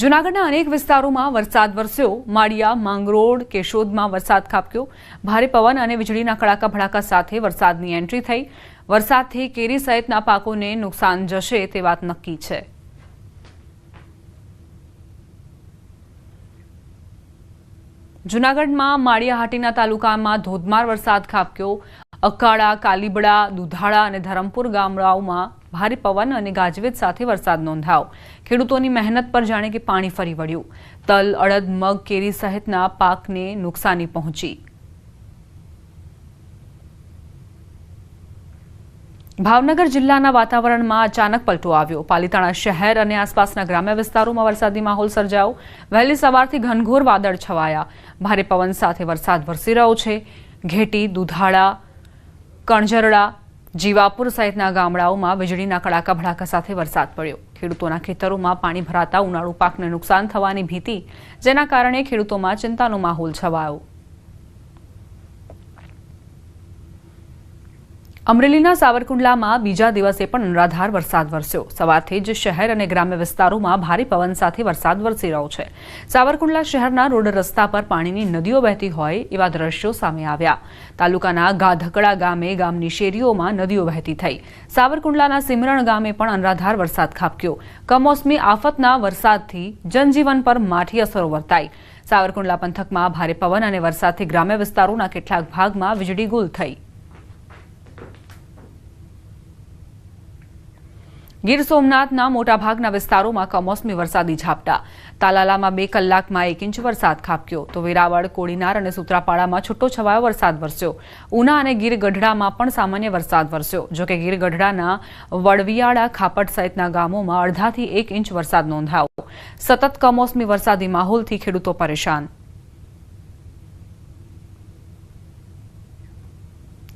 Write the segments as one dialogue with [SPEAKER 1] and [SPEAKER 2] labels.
[SPEAKER 1] જૂનાગઢના અનેક વિસ્તારોમાં વરસાદ વરસ્યો. માળિયા, માંગરોળ, કેશોદમાં વરસાદ ખાબક્યો. ભારે પવન અને વીજળીના કડાકા ભડાકા સાથે વરસાદની એન્ટ્રી થઈ. વરસાદથી કેરી સહિતના પાકોને નુકસાન જશે તે વાત નક્કી છે. જૂનાગઢમાં માળિયાહાટીના તાલુકામાં ધોધમાર વરસાદ ખાબક્યો. અકાળા, કાલીબડા, દુધાળા અને ધરમપુર ગામડાઓમાં ભારે પવન અને ગાજવીજ સાથે વરસાદ નોંધાયો. ખેડૂતોની મહેનત પર જાણે કે પાણી ફરી વળ્યું. તલ, અડદ, મગ, કેરી સહિતના પાકને નુકસાની પહોંચી. ભાવનગર જિલ્લાના વાતાવરણમાં અચાનક પલટો આવ્યો. પાલીતાણા શહેર અને આસપાસના ગ્રામ્ય વિસ્તારોમાં વરસાદી માહોલ સર્જાયો. વહેલી સવારથી ઘનઘોર વાદળ છવાયા. ભારે પવન સાથે વરસાદ વરસી રહ્યો છે. ઘેટી, દુધાળા, કણજરડા જીવાપુર સહિતના ગામડાઓમાં વીજળીના કડાકા ભડાકા સાથે વરસાદ પડ્યો. ખેડૂતોના ખેતરોમાં પાણી ભરાતા ઉનાળુ પાકને નુકસાન થવાની ભીતિ, જેના કારણે ખેડૂતોમાં ચિંતાનો માહોલ છવાયો. અમરેલીના સાવરકુંડલામાં બીજા દિવસે પણ અનરાધાર વરસાદ વરસ્યો. સવારથી જ શહેર અને ગ્રામ્ય વિસ્તારોમાં ભારે પવન સાથે વરસાદ વરસી રહ્યો છે. સાવરકુંડલા શહેરના રોડ રસ્તા પર પાણીની નદીઓ વહેતી હોય એવા દ્રશ્યો સામે આવ્યા. તાલુકાના ગાધકડા ગામે ગામની શેરીઓમાં નદીઓ વહેતી થઈ. સાવરકુંડલાના સિમરણ ગામે પણ અનરાધાર વરસાદ ખાબક્યો. કમોસમી આફતના વરસાદથી જનજીવન પર માઠી અસરો વર્તાઈ. સાવરકુંડલા પંથકમાં ભારે પવન અને વરસાદથી ગ્રામ્ય વિસ્તારોના કેટલાક ભાગમાં વીજળી ગુલ થઈ. ગીર સોમનાથના મોટાભાગના વિસ્તારોમાં કમોસમી વરસાદી ઝાપટા. તાલાલામાં બે કલાકમાં એક ઇંચ વરસાદ ખાબક્યો. તો વેરાવળ, કોડીનાર અને સુત્રાપાડામાં છૂટો છવાયો વરસાદ વરસ્યો. ઉના અને ગીર ગઢડામાં પણ સામાન્ય વરસાદ વરસ્યો. જોકે ગીર ગઢડાના વડવિયાળા, ખાપટ સહિતના ગામોમાં અડધાથી એક ઇંચ વરસાદ નોંધાયો. સતત કમોસમી વરસાદી માહોલથી ખેડૂતો પરેશાન.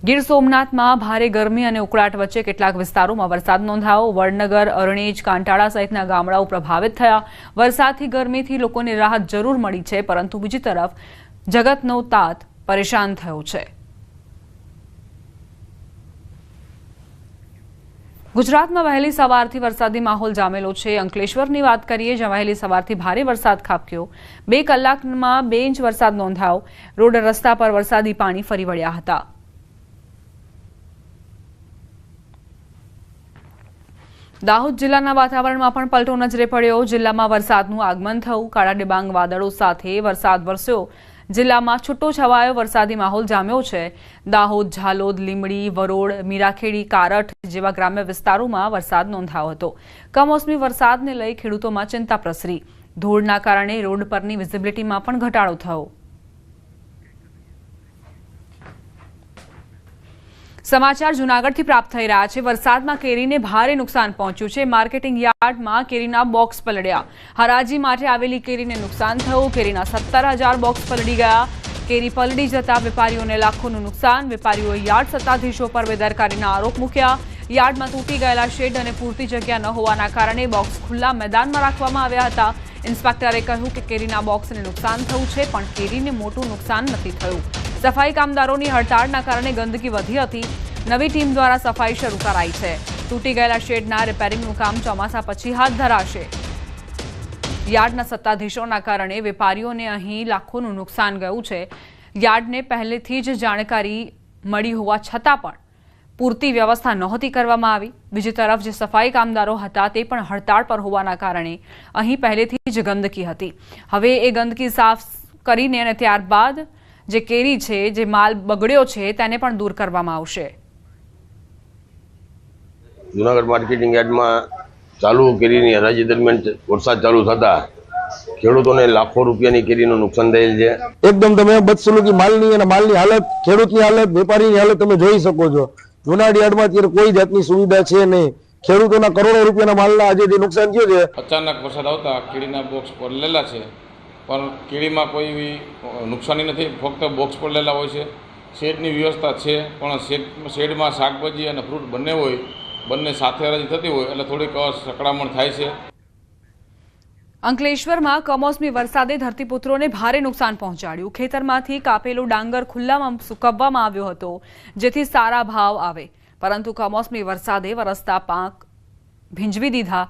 [SPEAKER 1] ગીર સોમનાથમાં ભારે ગરમી અને ઉકળાટ વચ્ચે કેટલાક વિસ્તારોમાં વરસાદ નોંધાયો. વડનગર, અરણેજ, કાંટાળા સહિતના ગામડાઓ પ્રભાવિત થયા. વરસાદથી ગરમીથી લોકોને રાહત જરૂર મળી છે, પરંતુ બીજી તરફ જગતનો તાત પરેશાન થયો છે. ગુજરાતમાં વહેલી સવારથી વરસાદી માહોલ જામેલો છે. અંકલેશ્વરની વાત કરીએ, જ્યાં વહેલી સવારથી ભારે વરસાદ ખાબક્યો. બે કલાકમાં બે ઇંચ વરસાદ નોંધાયો. રોડ રસ્તા પર વરસાદી પાણી ફરી વળ્યા હતા. દાહોદ જિલ્લાના વાતાવરણમાં પણ પલટો નજરે પડ્યો. જિલ્લામાં વરસાદનું આગમન થયું. કાળા ડિબાંગ વાદળો સાથે વરસાદ વરસ્યો. જિલ્લામાં છૂટો છવાયો વરસાદી માહોલ જામ્યો છે. દાહોદ, ઝાલોદ લીમડી વરોડ મીરાખેડી, કારઠ જેવા ગ્રામ્ય વિસ્તારોમાં વરસાદ નોંધાયો હતો. કમોસમી વરસાદને લઈ ખેડૂતોમાં ચિંતા પ્રસરી. ધૂળના કારણે રોડ પરની વિઝિબિલિટીમાં પણ ઘટાડો થયો. સમાચાર જૂનાગઢથી પ્રાપ્ત થઈ રહ્યા છે. વરસાદમાં કેરીને ભારે નુકસાન પહોંચ્યું છે. માર્કેટિંગ યાર્ડમાં કેરીના બોક્સ પલડ્યા હરાજી માટે આવેલી કેરીને નુકસાન થયું. કેરીના સત્તર બોક્સ પલડી ગયા. કેરી પલડી જતા વેપારીઓને લાખોનું નુકસાન. વેપારીઓએ યાર્ડ સત્તાધીશો પર બેદરકારીના આરોપ મૂક્યા. યાર્ડમાં તૂટી ગયેલા શેડ અને પૂરતી જગ્યા ન હોવાના કારણે બોક્સ ખુલ્લા મેદાનમાં રાખવામાં આવ્યા હતા. ઇન્સ્પેક્ટરે કહ્યું કે કેરીના બોક્સને નુકસાન થયું છે, પણ કેરીને મોટું નુકસાન નથી થયું. સફાઈ કામદારોની હડતાળના કારણે ગંદકી વધી હતી. નવી ટીમ દ્વારા સફાઈ શરૂ કરાઈ છે. તૂટી ગયેલા શેડના રિપેરિંગનું કામ ચોમાસા પછી હાથ ધરાશે. યાર્ડના સત્તાધીશોના કારણે વેપારીઓને અહીં લાખોનું નુકસાન ગયું છે. યાર્ડને પહેલેથી જ જાણકારી મળી હોવા છતાં પણ પૂરતી વ્યવસ્થા નહોતી કરવામાં આવી. બીજી તરફ જે સફાઈ કામદારો હતા તે પણ હડતાળ પર હોવાના કારણે અહીં પહેલેથી જ ગંદકી હતી. હવે એ ગંદકી સાફ કરીને અને ત્યારબાદ જે કેરી છે જે માલ બગડ્યો છે તેને પણ દૂર કરવામાં આવશે.
[SPEAKER 2] જુનાગઢ માર્કેટિંગ યાર્ડમાં ચાલુ કેરીની હરાજી દરમિયાન વરસાદ ચાલુ થતા ખેડૂતોને લાખો રૂપિયાની કેરીનું નુકસાન થયેલ છે.
[SPEAKER 3] એકદમ તમે બદસલુકી માલની અને માલની હાલત ખેડૂતની હાલત વેપારીની હાલત તમે જોઈ શકો છો. જુનાગઢ યાર્ડમાં અત્યારે કોઈ જાતની સુવિધા છે નહીં. ખેડૂતોના કરોડો રૂપિયાના માલના આજે જે નુકસાન થયું છે
[SPEAKER 4] અચાનક વરસાદ આવતા કેરીના બોક્સ પડલેલા છે. પણ કેળીમાં કોઈ એવી નુકસાની નથી. ફક્ત બોક્સ પડેલા હોય છે. શેડની વ્યવસ્થા છે, પણ શેડ, શેડમાં શાકભાજી અને ફ્રૂટ બંને હોય, બંને સાથે હરાજી થતી હોય, એટલે થોડીક સકડામણ થાય છે.
[SPEAKER 1] અંકલેશ્વરમાં કમોસમી વરસાદે ધરતીપુત્રોને ભારે નુકસાન પહોંચાડ્યું. ખેતરમાંથી કાપેલો ડાંગર ખુલ્લામાં સુકવવામાં આવ્યો હતો, જેથી સારા ભાવ આવે. પરંતુ કમોસમી વરસાદે વરસતા પાક ભીંજવી દીધા.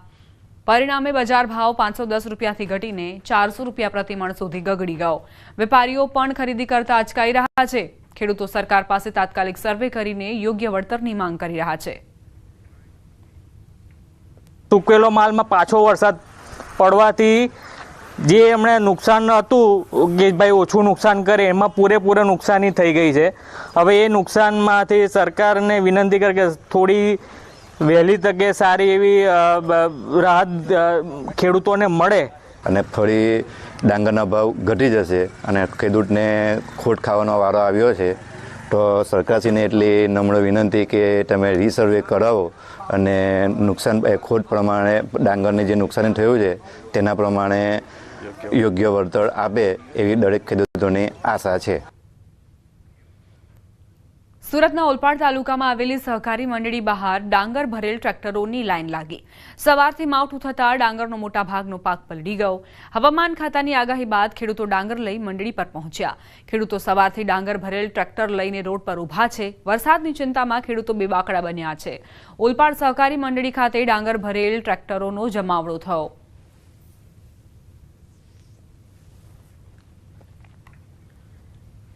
[SPEAKER 1] પરિણામે બજાર ભાવ પાંચસો દસ રૂપિયાથી ઘટીને ચારસો રૂપિયા પ્રતિમણ સુધી ગગડી ગયો. વેપારીઓ પણ ખરીદી કરતા અચકાઈ રહ્યા છે. ખેડૂતો સરકાર પાસે તાત્કાલિક સર્વે કરીને યોગ્ય વળતરની માંગ કરી રહ્યા છે.
[SPEAKER 5] ટૂંકેલો માલમાં પાછો વરસાદ પડવાથી જે એમણે નુકસાન હતું, કે ભાઈ ઓછું નુકસાન કરે, એમાં પૂરેપૂરે નુકસાની થઈ ગઈ છે. હવે એ નુકસાનમાંથી સરકારને વિનંતી કરે કે થોડી વહેલી તકે સારી એવી રાહત ખેડૂતોને મળે.
[SPEAKER 6] અને ફરી ડાંગરના ભાવ ઘટી જશે અને ખેડૂતને ખોટ ખાવાનો વારો આવ્યો છે, તો સરકારશ્રીને એટલી નમ્ર વિનંતી કે તમે રીસર્વે કરાવો અને નુકસાન ખોટ પ્રમાણે ડાંગરને જે નુકસાન થયું છે, તેના પ્રમાણે યોગ્ય વળતર આપે એવી દરેક ખેડૂતોની આશા છે.
[SPEAKER 1] સુરતના ઓલપાડ તાલુકામાં આવેલી સહકારી મંડળી બહાર ડાંગર ભરેલ ટ્રેક્ટરોની લાઇન લાગી. સવારથી માવઠું થતાં ડાંગરનો મોટા ભાગનો પાક પલડી ગયો. હવામાન ખાતાની આગાહી બાદ ખેડૂતો ડાંગર લઈ મંડળી પર પહોંચ્યા. ખેડૂતો સવારથી ડાંગર ભરેલ ટ્રેક્ટર લઈને રોડ પર ઊભા છે. વરસાદની ચિંતામાં ખેડૂતો બેબાકડા બન્યા છે. ઓલપાડ સહકારી મંડળી ખાતે ડાંગર ભરેલ ટ્રેક્ટરોનો જમાવડો થયો.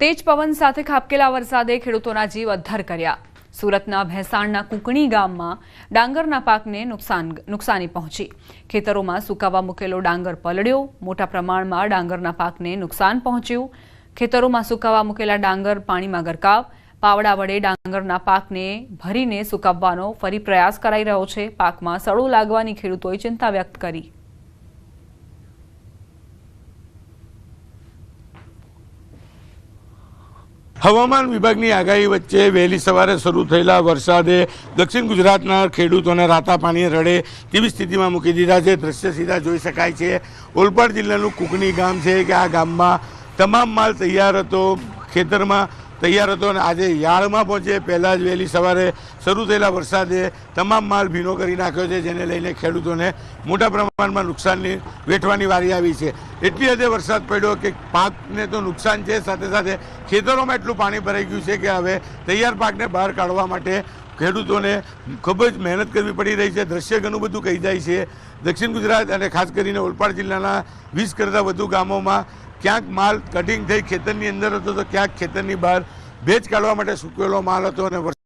[SPEAKER 1] તેજ પવન સાથે ખાબકેલા વરસાદે ખેડૂતોના જીવ અદ્ધર કર્યા. સુરતના ભેસાણના કુકણી ગામમાં ડાંગરના પાકને નુકસાન, નુકસાની પહોંચી. ખેતરોમાં સુકાવા મૂકેલો ડાંગર પલળ્યો. મોટા પ્રમાણમાં ડાંગરના પાકને નુકસાન પહોંચ્યું. ખેતરોમાં સુકાવા મૂકેલા ડાંગર પાણીમાં ગરકાવ. પાવડા વડે ડાંગરના પાકને ભરીને સુકાવવાનો ફરી પ્રયાસ કરાઈ રહ્યો છે. પાકમાં સડો લાગવાની ખેડૂતોએ ચિંતા વ્યક્ત કરી.
[SPEAKER 7] હવામાન વિભાગની આગાહી વચ્ચે વહેલી સવારે શરૂ થયેલા વરસાદે દક્ષિણ ગુજરાતના ખેડૂતોને રાતા પાણીએ રડે તેવી સ્થિતિમાં મૂકી દીધા છે. દ્રશ્ય સીધા જોઈ શકાય છે. ઓલપાડ જિલ્લાનું કુકની ગામ છે કે આ ગામમાં તમામ માલ તૈયાર હતો. ખેતરમાં તૈયાર હતો અને આજે યાળમાં પહોંચે. પહેલાં જ વહેલી સવારે શરૂ થયેલા વરસાદે તમામ માલ ભીનો કરી નાખ્યો છે, જેને લઈને ખેડૂતોને મોટા પ્રમાણમાં નુકસાનની વેઠવાની વારી આવી છે. એટલી હદે વરસાદ પડ્યો કે પાકને તો નુકસાન છે, સાથે સાથે ખેતરોમાં એટલું પાણી ભરાઈ ગયું છે કે હવે તૈયાર પાકને બહાર કાઢવા માટે ખેડૂતોને ખૂબ જ મહેનત કરવી પડી રહી છે. દ્રશ્ય ઘણું બધું કહી જાય છે. દક્ષિણ ગુજરાત અને ખાસ કરીને ઓલપાડ જિલ્લાના વીસ કરતાં વધુ ગામોમાં ક્યાંક માલ કટિંગ થઈ ખેતરની અંદર હતો તો ક્યાંક ખેતરની બહાર ભેજ કાઢવા માટે સૂકવેલો માલ હતો અને